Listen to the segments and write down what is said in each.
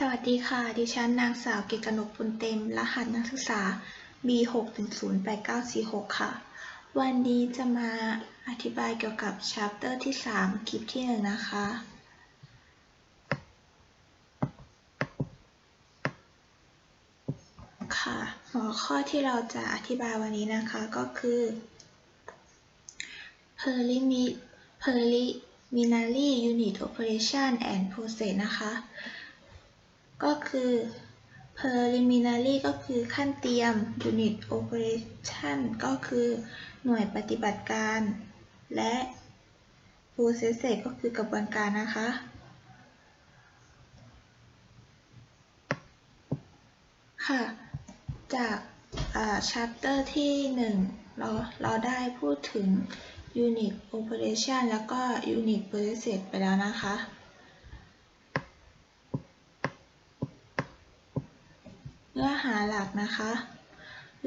สวัสดีค่ะ ดิฉันนางสาวเกกนกปุณเต็ม รหัสนักศึกษา B6108946 ค่ะ วันนี้จะมาอธิบายเกี่ยวกับ chapter ที่ 3 คลิปที่ 1 นะคะ ค่ะ หัวข้อที่เราจะอธิบายวันนี้นะคะก็คือ Prelimi- preliminary unit operation and process นะคะ ก็คือ preliminary ก็คือขั้นเตรียม unit operation ก็คือหน่วยปฏิบัติการ และ process ก็คือกระบวนการนะคะ ค่ะ จาก chapter ที่ 1 เราเราได้พูดถึง unit operation แล้วก็ unit process ไปแล้วนะคะ เนื้อหาหลักนะคะ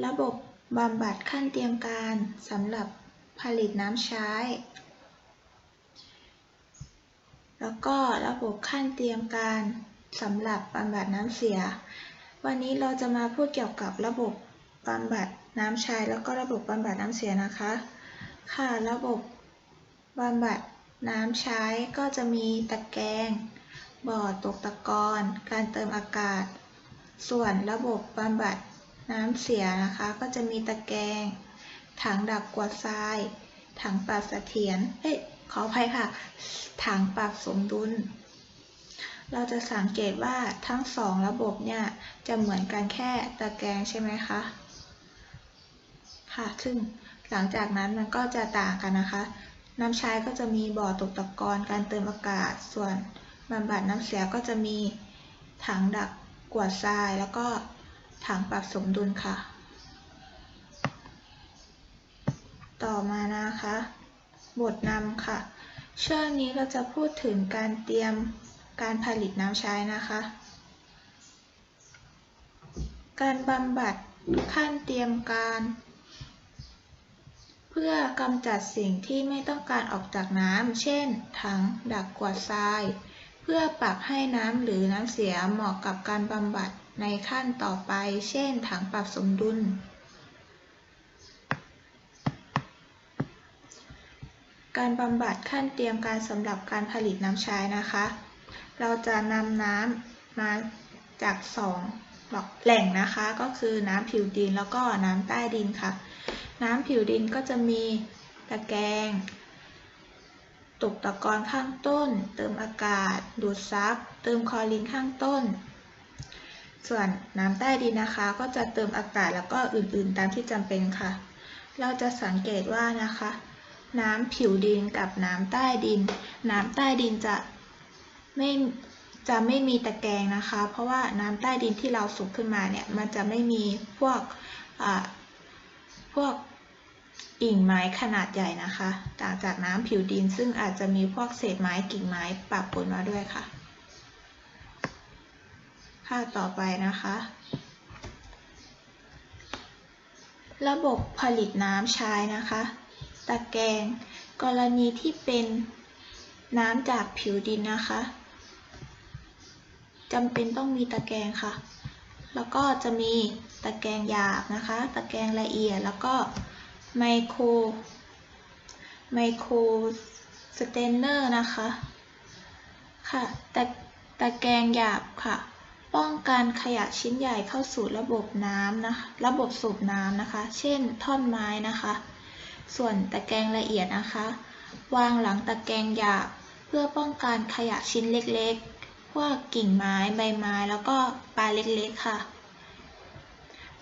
ระบบบำบัดขั้นเตรียมการสำหรับผลิตน้ำใช้ แล้วก็ระบบขั้นเตรียมการสำหรับบำบัดน้ำเสีย วันนี้เราจะมาพูดเกี่ยวกับระบบบำบัดน้ำใช้ แล้วก็ระบบบำบัดน้ำเสียนะคะ ค่ะ ระบบบำบัดน้ำใช้ก็จะมีตะแกรงบ่อตกตะกอน การเติมอากาศ ส่วนระบบบำบัดน้ำเสียนะคะ ก็จะมีตะแกรงถังดักกวาดทราย ถังปรับเสถียรเอ้ยขออภัยค่ะ ถังปรับสมดุล เราจะสังเกตว่าทั้งสองระบบเนี่ยจะเหมือนกันแค่ตะแกรงใช่ไหมคะค่ะ ซึ่งหลังจากนั้นมันก็จะต่างกันนะคะ น้ำใช้ก็จะมีบ่อตกตะกอนการเติมอากาศ ส่วนบำบัดน้ำเสียก็จะมีถังดัก กวดทรายแล้วก็ถังปรับสมดุลค่ะ ต่อมานะคะ บทนำค่ะ ช่วงนี้เราจะพูดถึงการเตรียมการผลิตน้ำใช้นะคะ การบำบัดขั้นเตรียมการ เพื่อกำจัดสิ่งที่ไม่ต้องการออกจากน้ำ เช่น ถังดักกวาดทราย พื่อปรับให้น้ำหรือน้ำเสียเหมาะกับการบำบัดในขั้นต่อไป เช่น ถังปรับสมดุล การบำบัดขั้นเตรียมการสำหรับการผลิตน้ำใช้นะคะ เราจะนำน้ำมาจากสองแหล่งนะคะ ก็คือน้ำผิวดินแล้วก็น้ำใต้ดินค่ะ น้ำผิวดินก็จะมีตะแกรง ตกตะกอนข้างต้น เติมอากาศ ดูดซับ เติมคลอรีนข้างต้น ส่วนน้ำใต้ดินนะคะ ก็จะเติมอากาศแล้วก็อื่นๆ ตามที่จำเป็นค่ะ เราจะสังเกตว่านะคะ น้ำผิวดินกับน้ำใต้ดิน น้ำใต้ดินจะไม่จะไม่มีตะแกรงนะคะ เพราะว่าน้ำใต้ดินที่เราสูบขึ้นมาเนี่ย มันจะไม่มีพวกอ่าพวก กิ่งไม้ขนาดใหญ่นะคะต่างจากน้ำผิวดินซึ่งอาจจะมีพวกเศษไม้กิ่งไม้ปะปนมาด้วยค่ะค่าต่อไปนะคะ ระบบผลิตน้ำใช้นะคะ ตะแกรงกรณีที่เป็นน้ำจากผิวดินนะคะจำเป็นต้องมีตะแกรงค่ะ แล้วก็จะมีตะแกรงหยาบนะคะ ตะแกรงละเอียดแล้วก็ ไมโครไมโครสเตนเนอร์นะคะ ค่ะตะตะแกรงหยาบค่ะ ป้องกันขยะชิ้นใหญ่เข้าสู่ระบบน้ำนะระบบสูบน้ำนะคะ เช่นท่อนไม้นะคะ ส่วนตะแกรงละเอียดนะคะ วางหลังตะแกรงหยาบเพื่อป้องกันขยะชิ้นเล็กๆพวกกิ่งไม้ใบไม้แล้วก็ปลาเล็กๆค่ะ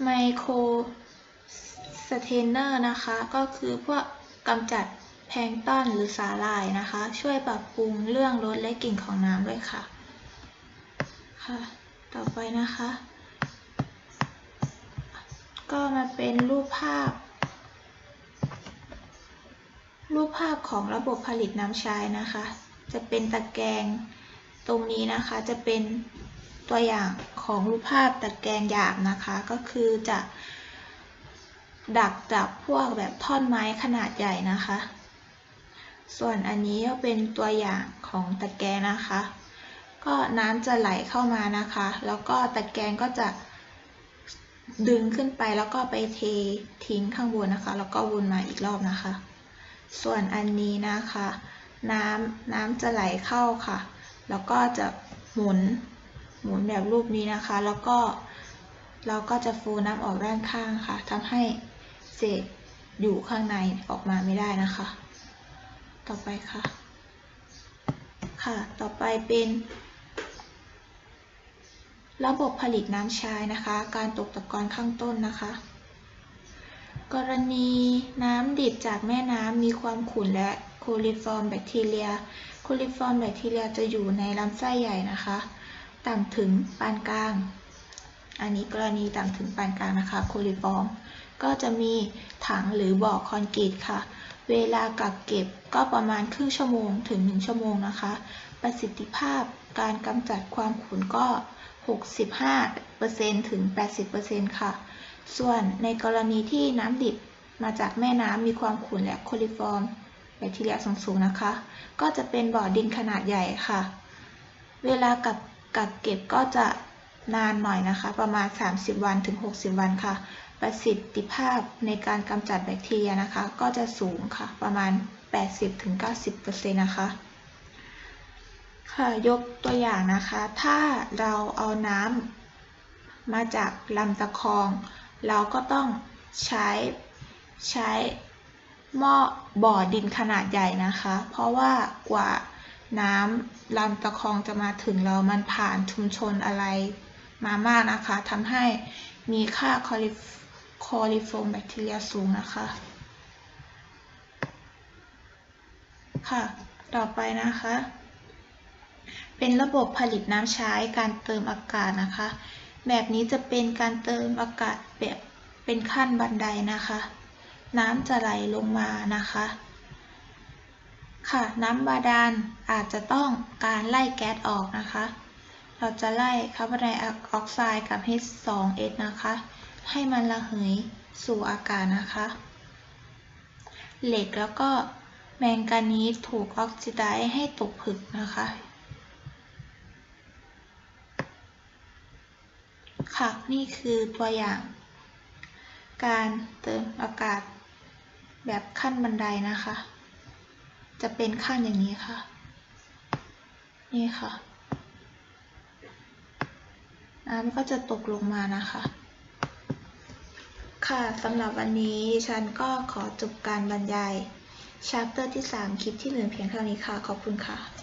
ไมโคร สเทนเนอร์นะคะ ก็คือพวกกำจัดแพลงต้นหรือสาหร่ายนะคะ ช่วยปรับปรุงเรื่องรสและกลิ่นของน้ำด้วยค่ะ ค่ะ ต่อไปนะคะ ก็มาเป็นรูปภาพ รูปภาพของระบบผลิตน้ำใช้นะคะ จะเป็นตะแกรงตรงนี้นะคะจะเป็นตัวอย่างของรูปภาพตะแกรงหยาบนะคะ ก็คือจะ ดักจับพวกแบบท่อนไม้ขนาดใหญ่นะคะ ส่วนอันนี้ก็เป็นตัวอย่างของตะแกรงนะคะ ก็น้ำจะไหลเข้ามานะคะ แล้วก็ตะแกรงก็จะดึงขึ้นไปแล้วก็ไปเททิ้งข้างบนนะคะ แล้วก็วนมาอีกรอบนะคะ ส่วนอันนี้นะคะ น้ำน้ำจะไหลเข้าค่ะ แล้วก็จะหมุนหมุนแบบรูปนี้นะคะ แล้วก็เราก็จะฟูน้ำออกด้านข้างค่ะทำให้ เศษอยู่ข้างในออกมาไม่ได้นะคะ ต่อไปค่ะ ค่ะ ต่อไปเป็น ระบบผลิตน้ำใช้นะคะ การตกตะกอนข้างต้นนะคะ กรณีน้ำดิบจากแม่น้ำมีความขุ่นและโคลิฟอร์มแบคทีเรีย โคลิฟอร์มแบคทีเรียจะอยู่ในลำไส้ใหญ่นะคะ ต่ำถึงปานกลาง อันนี้กรณีต่ำถึงปานกลางนะคะ โคลิฟอร์ม ก็จะมีถังหรือบ่อคอนกรีตค่ะ เวลากักเก็บก็ประมาณครึ่งชั่วโมงถึง 1 ชั่วโมงนะคะ ประสิทธิภาพการกำจัดความขุ่นก็ 65%ถึง 80%ค่ะ ส่วนในกรณีที่น้ำดิบมาจากแม่น้ำมีความขุ่นและโคลิฟอร์มแบคทีเรียสูงๆนะคะ ก็จะเป็นบ่อดินขนาดใหญ่ค่ะ เวลากักกักเก็บก็จะนานหน่อยนะคะ ประมาณ 30 วันถึง 60 วันค่ะ ประสิทธิภาพในการกำจัดแบคทีเรียนะคะ ก็จะสูงค่ะ ประมาณ 80-90%นะคะ ค่ะยกตัวอย่างนะคะ ถ้าเราเอาน้ำมาจากลำตะคอง เราก็ต้องใช้ใช้หม้อบ่อดินขนาดใหญ่นะคะ เพราะว่ากว่าน้ำลำตะคองจะมาถึงเรามันผ่านชุมชนอะไรมามากนะคะทำให้มีค่าคอลิ คอลิฟอร์มแบคทีเรียสูงนะคะ ค่ะ ต่อไปนะคะ เป็นระบบผลิตน้ำใช้การเติมอากาศนะคะ แบบนี้จะเป็นการเติมอากาศแบบเป็นขั้นบันไดนะคะ น้ำจะไหลลงมานะคะค่ะน้ำบาดาลอาจจะต้องการไล่แก๊สออกนะคะ เราจะไล่คาร์บอนไดออกไซด์กับ H2S นะคะ ให้มันระเหยสู่อากาศนะคะ เหล็กแล้วก็แมงกานีสถูกออกซิไดซ์ให้ตกผึกนะคะ ค่ะนี่คือตัวอย่าง การเติมอากาศแบบขั้นบันไดนะคะ จะเป็นขั้นอย่างนี้ค่ะ นี่ค่ะน้ำก็จะตกลงมานะคะ ค่ะ สำหรับวันนี้ฉันก็ขอจบการบรรยาย ชาปเตอร์ที่ 3 คลิปที่เหลือเพียงเท่านี้ค่ะ ขอบคุณค่ะ